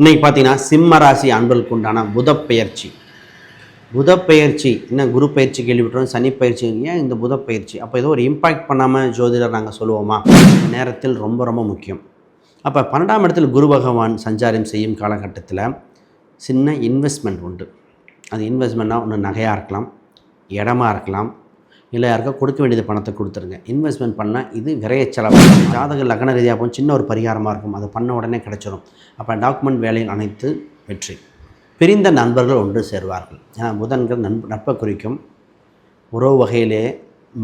இன்னைக்கு பார்த்தீங்கன்னா சிம்ம ராசி அன்பர்களுக்கு உண்டான புதப்பெயர்ச்சி புதப்பெயர்ச்சி என்ன குரு பயிற்சி கேள்விப்பட்டோம் சனி பயிற்சி ஏன் இந்த புதப்பெயர்ச்சி அப்போ ஏதோ ஒரு இம்பாக்ட் பண்ணாமல் ஜோதிடர் நாங்கள் சொல்லுவோமா? நேரத்தில் ரொம்ப ரொம்ப முக்கியம். அப்போ பன்னெண்டாம் இடத்தில் குரு பகவான் சஞ்சாரம் செய்யும் காலகட்டத்தில் சின்ன இன்வெஸ்ட்மெண்ட் உண்டு. அது இன்வெஸ்ட்மெண்ட்னா ஒன்று நகையாக இருக்கலாம் இடமா இருக்கலாம் இல்லை யாருக்கா கொடுக்க வேண்டியது பணத்தை கொடுத்துருங்க. இன்வெஸ்ட்மெண்ட் பண்ணால் இது விரைய செலவு ஜாதக லக்ன ரீதியாக போகும். சின்ன ஒரு பரிகாரமாக இருக்கும். அதை பண்ண உடனே கிடச்சிடும் அப்போ டாக்குமெண்ட் வேலையில் அனைத்து வெற்றி. பிரிந்த நண்பர்கள் ஒன்று சேர்வார்கள். ஏன்னா புதன்கள் நண்ப நட்பை குறிக்கும். உறவு வகையிலே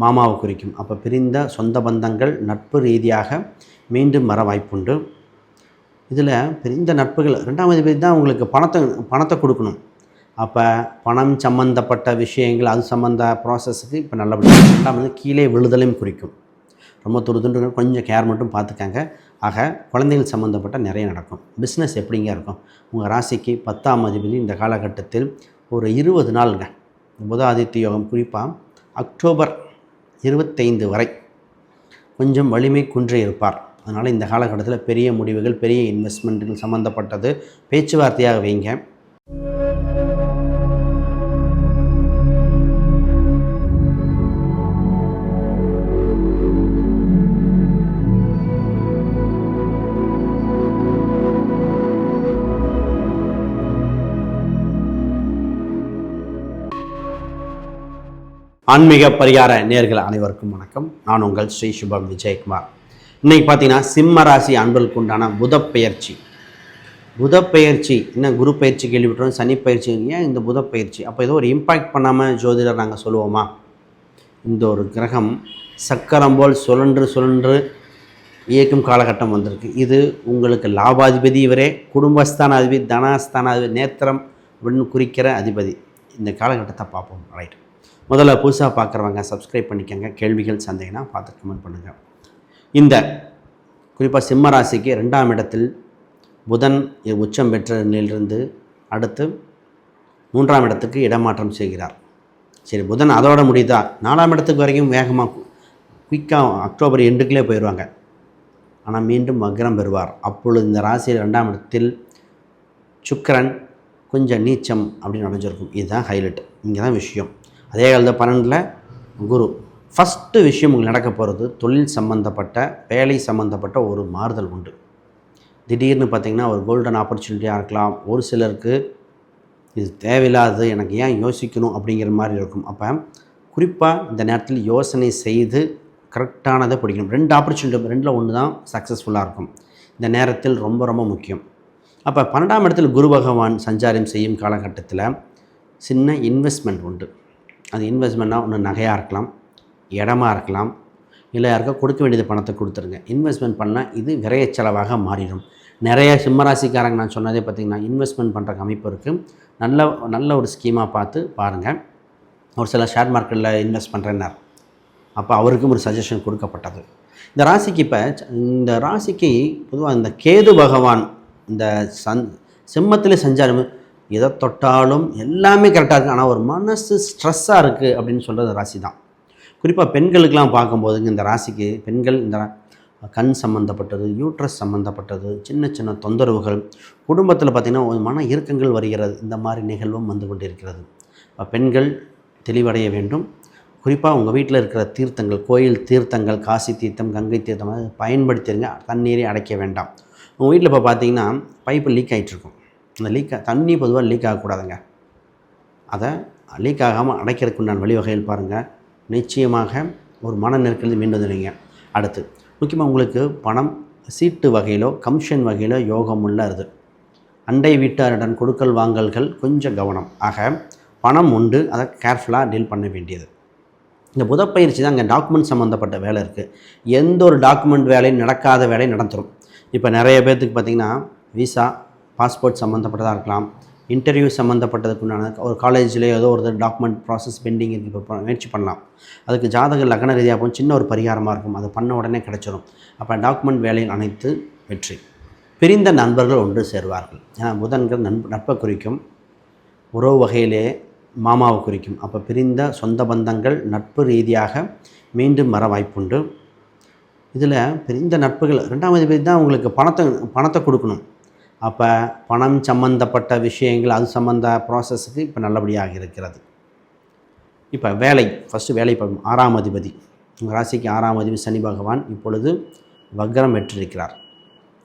மாமாவை குறிக்கும். அப்போ பிரிந்த சொந்த பந்தங்கள் நட்பு ரீதியாக மீண்டும் வர வாய்ப்புண்டு. இதில் பிரிந்த நட்புகள் ரெண்டாம் அதிபதி தான் உங்களுக்கு பணத்தை பணத்தை கொடுக்கணும். அப்போ பணம் சம்மந்தப்பட்ட விஷயங்கள் அது சம்மந்த ப்ராசஸுக்கு இப்போ நல்லபடியாக ரெண்டாம் வந்து கீழே விழுதலையும் குறிக்கும். ரொம்ப துரு துண்டு கொஞ்சம் கேர் மட்டும் பார்த்துக்காங்க. ஆக குழந்தைகள் சம்மந்தப்பட்ட நிறைய நடக்கும். பிஸ்னஸ் எப்படிங்க இருக்கும்? உங்கள் ராசிக்கு பத்தாம் அதிபதி இந்த காலகட்டத்தில் ஒரு இருபது நாளுங்க. புதாதித்ய யோகம் குறிப்பாக அக்டோபர் இருபத்தைந்து வரை கொஞ்சம் வலிமை குன்றே இருப்பார். அதனால் இந்த காலகட்டத்தில் பெரிய முடிவுகள் பெரிய இன்வெஸ்ட்மெண்ட்டுகள் சம்மந்தப்பட்டது பேச்சுவார்த்தையாக வைங்க. ஆன்மீக பரிகார நேர்கள் அனைவருக்கும் வணக்கம். நான் உங்கள் ஸ்ரீ சுபம் விஜயகுமார். இன்னைக்கு பார்த்தீங்கன்னா சிம்ம ராசி அன்பர்களுக்கு உண்டான புத பெயர்ச்சி புத பெயர்ச்சி என்ன குரு பயிற்சி கேள்விப்பட்டோம் சனி பயிற்சி ஏன் இந்த புத பயிற்சி அப்போ ஏதோ ஒரு இம்பாக்ட் பண்ணாமல் ஜோதிடர் நாங்கள் சொல்லுவோமா? இந்த ஒரு கிரகம் சக்கரம் போல் சுழன்று சுழன்று இயக்கும் காலகட்டம் வந்திருக்கு. இது உங்களுக்கு லாபாதிபதி இவரே குடும்பஸ்தான அதிபதி தனஸ்தான அதிபதி நேத்திரம் அப்படின்னு குறிக்கிற அதிபதி. இந்த காலகட்டத்தை பார்ப்போம். ரைட் முதல்ல புதுசாக பார்க்குறவங்க சப்ஸ்கிரைப் பண்ணிக்கோங்க. கேள்விகள் சந்தேகம்னா பார்த்து கமெண்ட் பண்ணுங்கள் இந்த குறிப்பாக சிம்ம ராசிக்கு ரெண்டாம் இடத்தில் புதன் உச்சம் பெற்ற நிலையிலிருந்து அடுத்து மூன்றாம் இடத்துக்கு இடமாற்றம் செய்கிறார். சரி புதன் அதோட முடியுதா? நாலாம் இடத்துக்கு வரைக்கும் வேகமாக குயிக்காக அக்டோபர் எண்டுக்குள்ளே போயிடுவாங்க. ஆனால் மீண்டும் வக்ரம் பெறுவார். அப்பொழுது இந்த ராசியில் ரெண்டாம் இடத்தில் சுக்கரன் கொஞ்சம் நீச்சம் அப்படின்னு நடஞ்சிருக்கும் இதுதான் ஹைலைட் இங்கே தான் விஷயம். அதே காலத்தில் பன்னெண்டில் குரு. ஃபஸ்ட்டு விஷயம் உங்களுக்கு நடக்க போகிறது தொழில் சம்மந்தப்பட்ட வேலை சம்மந்தப்பட்ட ஒரு மாறுதல் உண்டு. திடீர்னு பார்த்திங்கன்னா ஒரு கோல்டன் ஆப்பர்ச்சுனிட்டியாக இருக்கலாம். ஒரு சிலருக்கு இது தேவையில்லாதது எனக்கு ஏன் யோசிக்கணும் அப்படிங்கிற மாதிரி இருக்கும். அப்போ குறிப்பாக இந்த நேரத்தில் யோசனை செய்து கரெக்டானதை பிடிக்கணும். ரெண்டு ஆப்பர்ச்சுனிட்டி ரெண்டில் ஒன்று தான் சக்ஸஸ்ஃபுல்லாக இருக்கும். இந்த நேரத்தில் ரொம்ப ரொம்ப முக்கியம். அப்போ பன்னெண்டாம் இடத்தில் குரு பகவான் சஞ்சாரம் செய்யும் காலகட்டத்தில் சின்ன இன்வெஸ்ட்மெண்ட் உண்டு. அது இன்வெஸ்ட்மெண்ட்னா ஒன்று நகையாக இருக்கலாம் இடமா இருக்கலாம் இல்லை யாருக்கா கொடுக்க வேண்டியது பணத்தை கொடுத்துருங்க. இன்வெஸ்ட்மெண்ட் பண்ணால் இது விரைய செலவாக மாறிடும். நிறைய சிம்மராசிக்காரங்க நான் சொன்னதே பார்த்திங்கன்னா இன்வெஸ்ட்மெண்ட் பண்ணுற அமைப்பு இருக்குது நல்ல நல்ல ஒரு ஸ்கீமாக பார்த்து பாருங்கள் ஒரு சில ஷேர் மார்க்கெட்டில் இன்வெஸ்ட் பண்ணுறேன்னார் அப்போ அவருக்கும் ஒரு சஜஷன் கொடுக்கப்பட்டது. இந்த ராசிக்கு இப்போ இந்த ராசிக்கு பொதுவாக இந்த கேது பகவான் இந்த சந் சிம்மத்தில் சஞ்சாரம் எதை தொட்டாலும் எல்லாமே கரெக்டாக இருக்குது ஆனால் ஒரு மனசு ஸ்ட்ரெஸ்ஸாக இருக்குது அப்படின்னு சொல்கிறது ராசி தான். குறிப்பாக பெண்களுக்கெலாம் பார்க்கும்போதுங்க இந்த ராசிக்கு பெண்கள் இந்த கண் சம்மந்தப்பட்டது யூட்ரஸ் சம்மந்தப்பட்டது சின்ன சின்ன தொந்தரவுகள் குடும்பத்தில் பார்த்திங்கன்னா மன இறுக்கங்கள் வருகிறது. இந்த மாதிரி நிகழ்வும் வந்து கொண்டிருக்கிறது. பெண்கள் தெளிவடைய வேண்டும். குறிப்பாக உங்கள் வீட்டில் இருக்கிற தீர்த்தங்கள் கோயில் தீர்த்தங்கள் காசி தீர்த்தம் கங்கை தீர்த்தம் அதை பயன்படுத்திடுங்க தண்ணீரை அடைக்க வேண்டாம். உங்கள் வீட்டில் இப்போ பார்த்தீங்கன்னா பைப்பு லீக் ஆகிட்டுருக்கும் அந்த லீக் தண்ணி பொதுவாக லீக் ஆகக்கூடாதுங்க. அதை லீக் ஆகாமல் அடைக்கிறதுக்கு உண்டான வழிவகையில் பாருங்கள் நிச்சயமாக ஒரு மன நெருக்கடி மீண்டு வந்துடுவீங்க. அடுத்து முக்கியமாக உங்களுக்கு பணம் சீட்டு வகையிலோ கமிஷன் வகையிலோ யோகம் உள்ளது அண்டை வீட்டாரிடம் கொடுக்கல் வாங்கல்கள் கொஞ்சம் கவனம். ஆக பணம் உண்டு அதை கேர்ஃபுல்லாக டீல் பண்ண வேண்டியது. இந்த புதப்பயிற்சி தான் அங்கே டாக்குமெண்ட் சம்மந்தப்பட்ட வேலை இருக்குது எந்த ஒரு டாக்குமெண்ட் வேலையும் நடக்காத வேலையும் நடந்துடும் இப்போ நிறைய பேர்த்துக்கு பார்த்திங்கன்னா விசா பாஸ்போர்ட் சம்மந்தப்பட்டதாக இருக்கலாம் இன்டர்வியூ சம்மந்தப்பட்டதுக்கு உண்டான ஒரு காலேஜ்லேயோ ஏதோ ஒரு டாக்குமெண்ட் ப்ராசஸ் பெண்டிங் இருக்குது இப்போ முயற்சி பண்ணலாம். அதுக்கு ஜாதக லக்ன ரீதியாக போகும் சின்ன ஒரு பரிகாரமாக இருக்கும். அதை பண்ண உடனே கிடச்சிடும் அப்போ டாக்குமெண்ட் வேலையில் அனைத்து வெற்றி. பிரிந்த நண்பர்கள் ஒன்று சேர்வார்கள். ஏன்னா புதன்கள் நண்ப நட்பை குறிக்கும். உறவு வகையிலே மாமாவை குறிக்கும். அப்போ பிரிந்த சொந்த பந்தங்கள் நட்பு ரீதியாக மீண்டும் வர வாய்ப்புண்டு. இதில் பிரிந்த நட்புகள் ரெண்டாம் பேர் தான் உங்களுக்கு பணத்தை பணத்தை கொடுக்கணும். அப்போ பணம் சம்பந்தப்பட்ட விஷயங்கள் அது சம்மந்த ப்ராசஸுக்கு இப்போ நல்லபடியாக இருக்கிறது. இப்போ வேலை ஃபஸ்ட்டு வேலை இப்போ ஆறாம் அதிபதி. உங்கள் ராசிக்கு ஆறாம் அதிபதி சனி பகவான் இப்பொழுது வக்ரம் பெற்றிருக்கிறார்.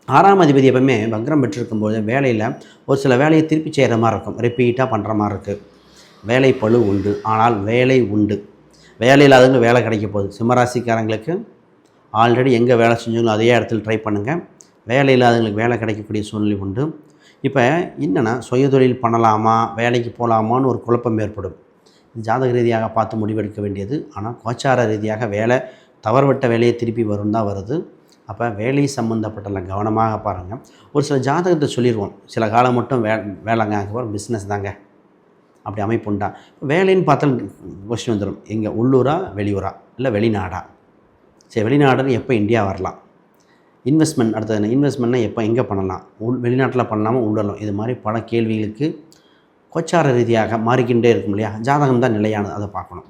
ஆறாம் அதிபதி எப்பவுமே வக்ரம் பெற்றிருக்கும்போது வேலையில் ஒரு சில வேலையை திருப்பி செய்கிற மாதிரி இருக்கும். ரிப்பீட்டாக பண்ணுற மாதிரி இருக்குது வேலை பளு உண்டு. ஆனால் வேலை உண்டு. வேலை இல்லாதவங்க வேலை கிடைக்க போகுது. சிம்மராசிக்காரங்களுக்கு ஆல்ரெடி எங்கே வேலை செஞ்சாலும் அதே இடத்துல ட்ரை பண்ணுங்கள் வேலை இல்லாதவங்களுக்கு வேலை கிடைக்கக்கூடிய சூழ்நிலை உண்டு. இப்போ என்னென்னா சுயதொழில் பண்ணலாமா வேலைக்கு போகலாமான்னு ஒரு குழப்பம் ஏற்படும். ஜாதக ரீதியாக பார்த்து முடிவெடுக்க வேண்டியது. ஆனால் கோச்சார ரீதியாக வேலை தவறுவிட்ட வேலையை திருப்பி வரும் தான் வருது. அப்போ வேலை சம்மந்தப்பட்டலாம் கவனமாக பாருங்கள் ஒரு சில ஜாதகத்தை சொல்லிடுவோம் சில காலம் மட்டும் வே வேலைங்க அதுக்கப்புறம் பிஸ்னஸ் தாங்க. அப்படி அமைப்பு உண்டா? வேலைன்னு பார்த்தால் கொஸ்டின் வந்துடும் எங்கள் உள்ளூரா வெளியூரா இல்லை வெளிநாடா? சரி வெளிநாடுன்னு எப்போ இந்தியா வரலாம்? இன்வெஸ்ட்மெண்ட் அடுத்தது என்ன? இன்வெஸ்ட்மெண்ட்னா எப்போ எங்கே பண்ணலாம்? உள் வெளிநாட்டில் பண்ணாமல் உள்ளலாம். இது மாதிரி பல கேள்விகளுக்கு கொச்சார ரீதியாக மாறிக்கிட்டே இருக்கும் இல்லையா? ஜாதகம் தான் நிலையானது அதை பார்க்கணும்.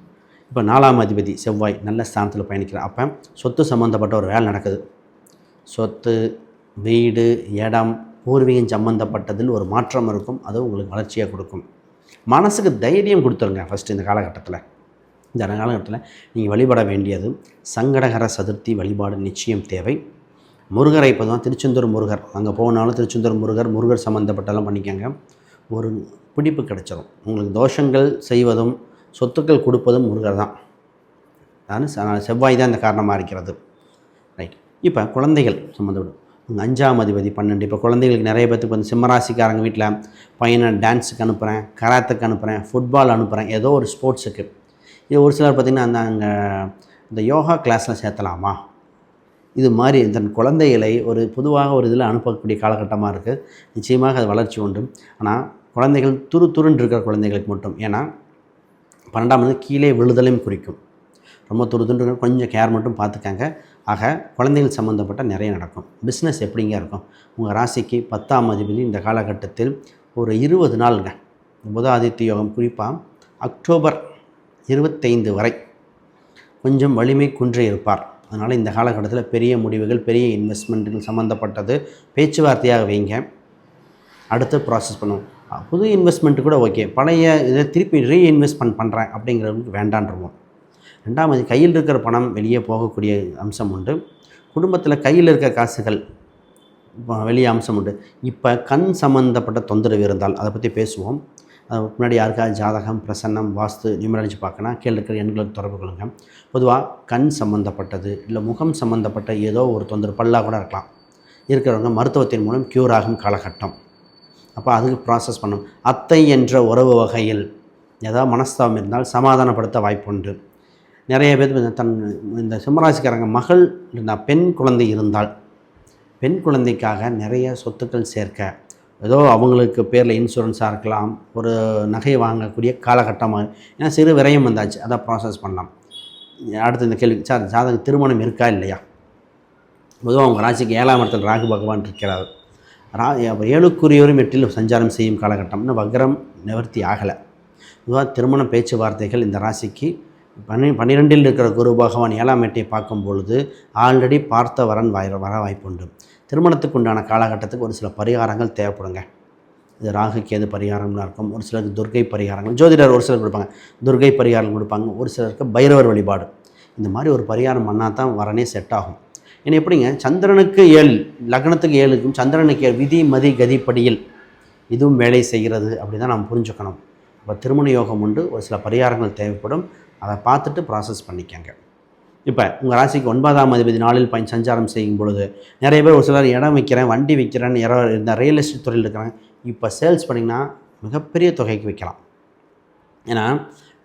இப்போ நாலாம் அதிபதி செவ்வாய் நல்ல ஸ்தானத்தில் பயணிக்கிறார் அப்போ சொத்து சம்மந்தப்பட்ட ஒரு வேலை நடக்குது. சொத்து வீடு இடம் பூர்வீகம் சம்மந்தப்பட்டதில் ஒரு மாற்றம் இருக்கும். அது உங்களுக்கு வளர்ச்சியாக கொடுக்கும். மனசுக்கு தைரியம் கொடுத்துருங்க ஃபஸ்ட்டு இந்த காலகட்டத்தில். இந்த காலகட்டத்தில் நீங்கள் வழிபட வேண்டியது சங்கடகர சதுர்த்தி வழிபாடு நிச்சயம் தேவை. முருகரை இப்போ தான் திருச்செந்தூர் முருகர். அங்கே போனாலும் திருச்செந்தூர் முருகர் முருகர் சம்மந்தப்பட்டெல்லாம் பண்ணிக்கோங்க. ஒரு பிடிப்பு கிடச்சிடும் உங்களுக்கு தோஷங்கள் செய்வதும் சொத்துக்கள் கொடுப்பதும் முருகர் தான். நான் செவ்வாய் தான் இந்த காரணமாக இருக்கிறது. ரைட் இப்போ குழந்தைகள் சம்மந்தப்படும் உங்கள் அஞ்சாம் அதிபதி பன்னெண்டு. இப்போ குழந்தைகளுக்கு நிறைய பேத்துக்கு வந்து சிம்மராசிக்காரங்க வீட்டில் பையனை டான்ஸுக்கு அனுப்புகிறேன் கராத்துக்கு அனுப்புகிறேன் ஃபுட்பால் அனுப்புகிறேன் ஏதோ ஒரு ஸ்போர்ட்ஸுக்கு இது ஒரு சிலர் பார்த்திங்கன்னா அந்த அங்கே இந்த யோகா கிளாஸில் சேர்த்தலாமா? இது மாதிரி தன் குழந்தைகளை ஒரு பொதுவாக ஒரு இதில் அனுப்பக்கூடிய காலகட்டமாக இருக்குது. நிச்சயமாக அது வளர்ச்சி உண்டு ஆனால் குழந்தைகள் துரு துருன்னு இருக்கிற குழந்தைகளுக்கு மட்டும். ஏன்னா பன்னெண்டாம் வந்து கீழே விழுதலையும் குறிக்கும். ரொம்ப துரு துண்டு கொஞ்சம் கேர் மட்டும் பார்த்துக்காங்க. ஆக குழந்தைகள் சம்மந்தப்பட்ட நிறைய நடக்கும். பிஸ்னஸ் எப்படிங்க இருக்கும்? உங்கள் ராசிக்கு பத்தாம் அதிபதி இந்த காலகட்டத்தில் ஒரு இருபது நாளுங்க. புதாதித்ய யோகம் குறிப்பாக அக்டோபர் இருபத்தைந்து வரை கொஞ்சம் வலிமை குன்றே இருப்பார் அதனால் இந்த காலகட்டத்தில் பெரிய முடிவுகள் பெரிய இன்வெஸ்ட்மெண்ட்டுகள் சம்மந்தப்பட்டது. பேச்சுவார்த்தையாக வைங்க. அடுத்து ப்ராசஸ் பண்ணுவோம். புது இன்வெஸ்ட்மெண்ட்டு கூட ஓகே பழைய இதை திருப்பி ரீஇன்வெஸ்ட்மெண்ட் பண்ணுறேன் அப்படிங்கிறவங்களுக்கு வேண்டான்றவோம். ரெண்டாவது கையில் இருக்கிற பணம் வெளியே போகக்கூடிய அம்சம் உண்டு. குடும்பத்தில் கையில் இருக்க காசுகள் வெளியே அம்சம் உண்டு. இப்போ கண் சம்மந்தப்பட்ட தொந்தரவு இருந்தால் அதை பற்றி பேசுவோம். முன்னாடி யாருக்காவது ஜாதகம் பிரசன்னம் வாஸ்து நியூமராலஜி பார்க்கணும் கீழே இருக்கிற எண்களுக்கு தொடர்பு கொள்ளுங்க. பொதுவாக கண் சம்மந்தப்பட்டது இல்லை முகம் சம்மந்தப்பட்ட ஏதோ ஒரு தொந்தரவு பல்லாக கூட இருக்கலாம். இருக்கிறவங்க மருத்துவத்தின் மூலம் க்யூர் ஆகும் காலகட்டம். அப்போ அதுக்கு ப்ராசஸ் பண்ணும். அத்தை என்ற உறவு வகையில் ஏதாவது மனஸ்தாபம் இருந்தால் சமாதானப்படுத்த வாய்ப்புண்டு. நிறைய பேர் தன் இந்த சிம்மராசிக்காரங்க மகள் இருந்தால் பெண் குழந்தை இருந்தால் பெண் குழந்தைக்காக நிறைய சொத்துக்கள் சேர்க்க ஏதோ அவங்களுக்கு பேரில் இன்சூரன்ஸாக இருக்கலாம் ஒரு நகையை வாங்கக்கூடிய காலகட்டமாக ஏன்னா சிறு விரயம் வந்தாச்சு அதை ப்ராசஸ் பண்ணலாம். அடுத்து இந்த கேள்வி சார் ஜாதக திருமணம் இருக்கா இல்லையா? பொதுவாக அவங்க ராசிக்கு ஏழாம் இடத்தில் ராகு பகவான் இருக்கிறார். ரா ஏழுக்குரியவரும் எட்டில் சஞ்சாரம் செய்யும் காலகட்டம்னு வக்ரம் நிவர்த்தி ஆகலை. பொதுவாக திருமண பேச்சுவார்த்தைகள் இந்த ராசிக்கு பன்னி பன்னிரெண்டில் இருக்கிற குரு பகவான் ஏழாம் எட்டை பார்க்கும் பொழுது ஆல்ரெடி பார்த்த வரன் வாய் வர வாய்ப்புண்டு. திருமணத்துக்கு உண்டான காலகட்டத்துக்கு ஒரு சில பரிகாரங்கள் தேவைப்படுங்க. இது ராகு கேது பரிகாரம்லாம் இருக்கும் ஒரு சிலருக்கு துர்கை பரிகாரங்கள். ஜோதிடர் ஒரு சிலர் கொடுப்பாங்க. துர்கை பரிகாரம் கொடுப்பாங்க. ஒரு சிலருக்கு பைரவர் வழிபாடு. இந்த மாதிரி ஒரு பரிகாரம் பண்ணால் தான் வரனே செட் ஆகும். ஏன்னா எப்படிங்க? சந்திரனுக்கு ஏழு லக்னத்துக்கு ஏழுக்கும் சந்திரனுக்கு ஏழு விதி மதி கதிப்படியில் இதுவும் வேலை செய்கிறது அப்படி தான் நாம் புரிஞ்சுக்கணும். இப்போ திருமண யோகம் உண்டு. ஒரு சில பரிகாரங்கள் தேவைப்படும். அதை பார்த்துட்டு ப்ராசஸ் பண்ணிக்கங்க. இப்போ உங்கள் ராசிக்கு ஒன்பதாம் அதிபதி நாளில் பயன் சஞ்சாரம் செய்யும் பொழுது நிறைய பேர் ஒரு சிலர் இடம் விற்கிறேன் வண்டி விற்கிறேன் இந்த ரியல் எஸ்டேட் துறையில் இருக்கிறாங்க இப்போ சேல்ஸ் பண்ணிங்கன்னா மிகப்பெரிய தொகைக்கு விற்கலாம் ஏன்னா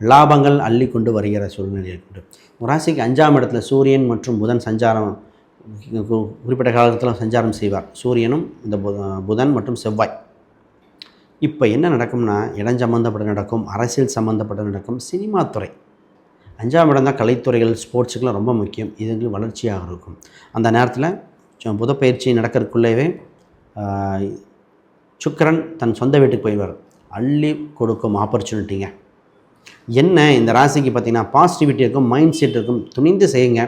லாபங்கள் அள்ளி கொண்டு வருகிற சூழ்நிலை இருக்குது உங்கள் ராசிக்கு அஞ்சாம் இடத்துல சூரியன் மற்றும் புதன் சஞ்சாரம் குறிப்பிட்ட காலத்தில் சஞ்சாரம் செய்வார். சூரியனும் இந்த புதன் மற்றும் செவ்வாய். இப்போ என்ன நடக்கும்னா இடம் சம்மந்தப்பட்ட நடக்கும் அரசியல் சம்மந்தப்பட்ட நடக்கும் சினிமா துறை. அஞ்சாம் இடம் தான் கலைத்துறைகள் ஸ்போர்ட்ஸுக்கெலாம் ரொம்ப முக்கியம். இதுங்களுக்கு வளர்ச்சியாக இருக்கும். அந்த நேரத்தில் புதப்பயிற்சி நடக்கிறதுக்குள்ளேவே சுக்கரன் தன் சொந்த வீட்டுக்கு போயிடுவார். அள்ளி கொடுக்கும் ஆப்பர்ச்சுனிட்டிங்க என்ன இந்த ராசிக்கு பார்த்திங்கன்னா பாசிட்டிவிட்டி இருக்கும் மைண்ட் செட் இருக்கும். துணிந்து செய்யுங்க.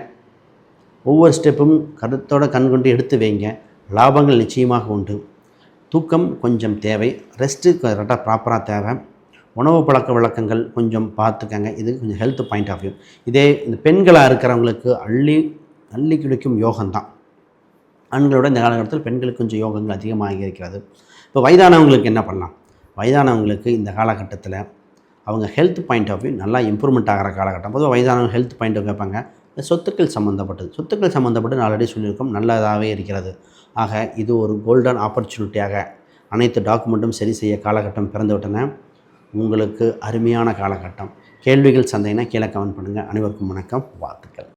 ஒவ்வொரு ஸ்டெப்பும் கருத்தோட கண் கொண்டு எடுத்து வைங்க. லாபங்கள் நிச்சயமாக உண்டு. தூக்கம் கொஞ்சம் தேவை. ரெஸ்ட்டு கரெக்டாக ப்ராப்பராக தேவை. உணவு பழக்க வழக்கங்கள் கொஞ்சம் பார்த்துக்கங்க. இது கொஞ்சம் ஹெல்த் பாயிண்ட் ஆஃப் வியூ இதே இந்த பெண்களாக இருக்கிறவங்களுக்கு அள்ளி அள்ளி கிடைக்கும் யோகம்தான். ஆண்களோட இந்த காலகட்டத்தில் பெண்களுக்கு கொஞ்சம் யோகங்கள் அதிகமாக இருக்கிறது. இப்போ வயதானவங்களுக்கு என்ன பண்ணலாம்? வயதானவங்களுக்கு இந்த காலகட்டத்தில் அவங்க ஹெல்த் பாயிண்ட் ஆஃப் வியூ நல்லா இம்ப்ரூவ்மெண்ட் ஆகிற காலகட்டம். பொதுவாக வயதானவங்க ஹெல்த் பாயிண்ட் கேட்பாங்க. இந்த சொத்துக்கள் சம்மந்தப்பட்டது சொத்துக்கள் சம்மந்தப்பட்டு நான் ஆல்ரெடி சொல்லியிருக்கோம். நல்லதாகவே இருக்கிறது. ஆக இது ஒரு கோல்டன் ஆப்பர்ச்சுனிட்டியாக அனைத்து டாக்குமெண்ட்டும் சரி செய்ய காலகட்டம் பிறந்துவிட்டன. உங்களுக்கு அருமையான காலகட்டம். கேள்விகள் சந்தைனா கீழே கமெண்ட் பண்ணுங்கள் அனைவருக்கும் வணக்கம். வாழ்த்துக்கள்.